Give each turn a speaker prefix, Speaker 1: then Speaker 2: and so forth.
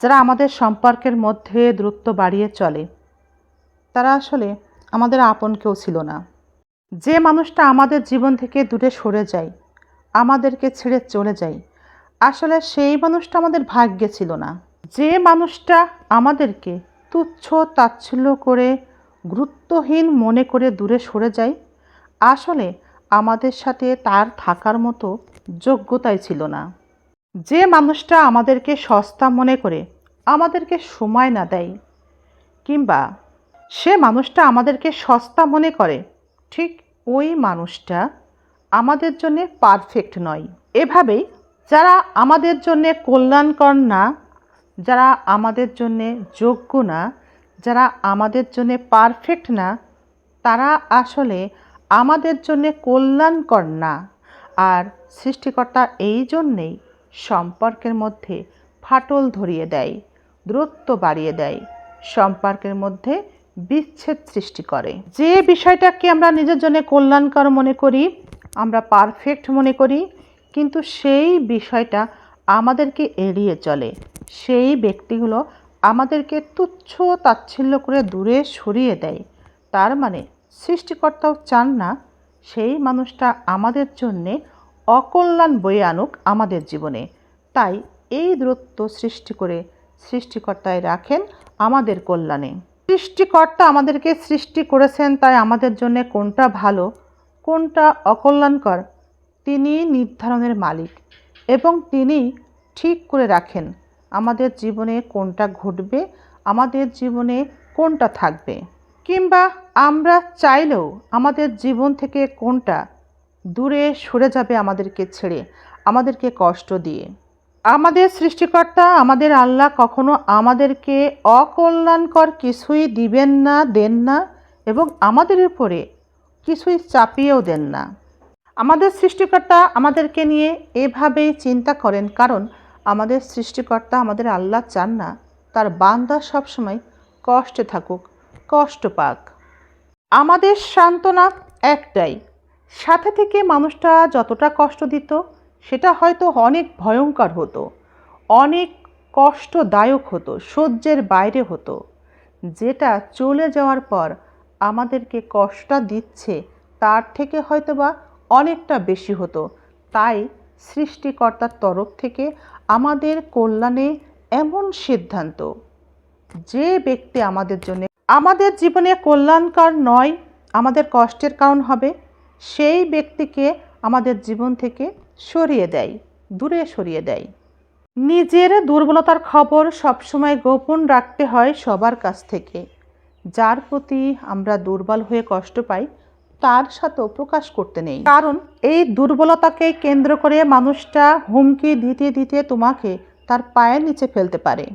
Speaker 1: যারা আমাদের সম্পর্কের মধ্যে দূরত্ব বাড়িয়ে চলে, তারা আসলে আমাদের আপন কেউ ছিল না। যে মানুষটা আমাদের জীবন থেকে দূরে সরে যায়, আমাদেরকে ছেড়ে চলে যায়, আসলে সেই মানুষটা আমাদের ভাগ্যে ছিল না। যে মানুষটা আমাদেরকে তুচ্ছ তাচ্ছিল্য করে, গুরুত্বহীন মনে করে দূরে সরে যায়, আসলে আমাদের সাথে তার থাকার মতো যোগ্যতাই ছিল না। যে মানুষটা আমাদেরকে সস্তা মনে করে, আমাদেরকে সময় না দেয়, কিংবা সে মানুষটা আমাদেরকে সস্তা মনে করে, ঠিক ওই মানুষটা আমাদের জন্য পারফেক্ট নয়। এভাবেই যারা আমাদের জন্যে কল্যাণকর না, যারা আমাদের জন্যে যোগ্য না, যারা আমাদের জন্যে পারফেক্ট না, তারা আসলে আমাদের জন্যে কল্যাণকর না। আর সৃষ্টিকর্তা এই জন্যেই সম্পর্কের মধ্যে ফাটল ধরিয়ে দেয়, দূরত্ব বাড়িয়ে দেয়, সম্পর্কের মধ্যে বিচ্ছেদ সৃষ্টি করে। যে বিষয়টাকে আমরা নিজের জন্য কল্যাণকর মনে করি, আমরা পারফেক্ট মনে করি, কিন্তু সেই বিষয়টা আমাদেরকে এড়িয়ে চলে। সেই ব্যক্তিগুলো আমাদেরকে তুচ্ছ তাচ্ছিল্য করে দূরে সরিয়ে দেয়। তার মানে সৃষ্টিকর্তাও চান না, সেই মানুষটা আমাদের জন্যে অকল্যাণ বয়ে আনুক আমাদের জীবনে। তাই এই দূরত্ব সৃষ্টি করে সৃষ্টিকর্তায় রাখেন আমাদের কল্যাণে। সৃষ্টিকর্তা আমাদেরকে সৃষ্টি করেছেন, তাই আমাদের জন্য কোনটা ভালো, কোনটা অকল্যাণকর তিনি নির্ধারণের মালিক এবং তিনি ঠিক করে রাখেন আমাদের জীবনে কোনটা ঘটবে, আমাদের জীবনে কোনটা থাকবে। কিংবা আমরা চাইলেও আমাদের জীবন থেকে কোনটা দূরে সরে যাবে আমাদেরকে ছেড়ে, আমাদেরকে কষ্ট দিয়ে। আমাদের সৃষ্টিকর্তা, আমাদের আল্লাহ কখনো আমাদেরকে অকল্যাণকর কিছুই দিবেন না, দেন না এবং আমাদের উপরে কিছুই চাপিয়েও দেন না। আমাদের সৃষ্টিকর্তা আমাদেরকে নিয়ে এভাবেই চিন্তা করেন কারণ আমাদের সৃষ্টিকর্তা আমাদের আল্লাহ চান না। তার বান্দা সবসময় কষ্টে থাকুক, কষ্ট পাক। আমাদের সান্ত্বনা একটাই সাথে থেকে মানুষটা যতটা কষ্ট দিত, সেটা হয়তো অনেক ভয়ঙ্কর হতো, অনেক কষ্টদায়ক হতো, সহ্যের বাইরে হতো। যেটা চলে যাওয়ার পর আমাদেরকে কষ্টটা দিচ্ছে, তার থেকে হয়তোবা অনেকটা বেশি হতো। তাই সৃষ্টিকর্তার তরফ থেকে আমাদের কল্যাণে এমন সিদ্ধান্ত, যে ব্যক্তি আমাদের জন্য, আমাদের জীবনে কল্যাণকর নয়, আমাদের কষ্টের কারণ হবে। সেই ব্যক্তিকে আমাদের জীবন থেকে সরিয়ে দেয়, দূরে সরিয়ে দেয়। নিজের দুর্বলতার খবর সবসময় গোপন রাখতে হয় সবার কাছ থেকে। যার প্রতি আমরা দুর্বল হয়ে কষ্ট পাই, তার সাথেও প্রকাশ করতে নেই। কারণ এই দুর্বলতাকে কেন্দ্র করে মানুষটা হুমকি দিতে দিতে তোমাকে তার পায়ের নিচে ফেলতে পারে।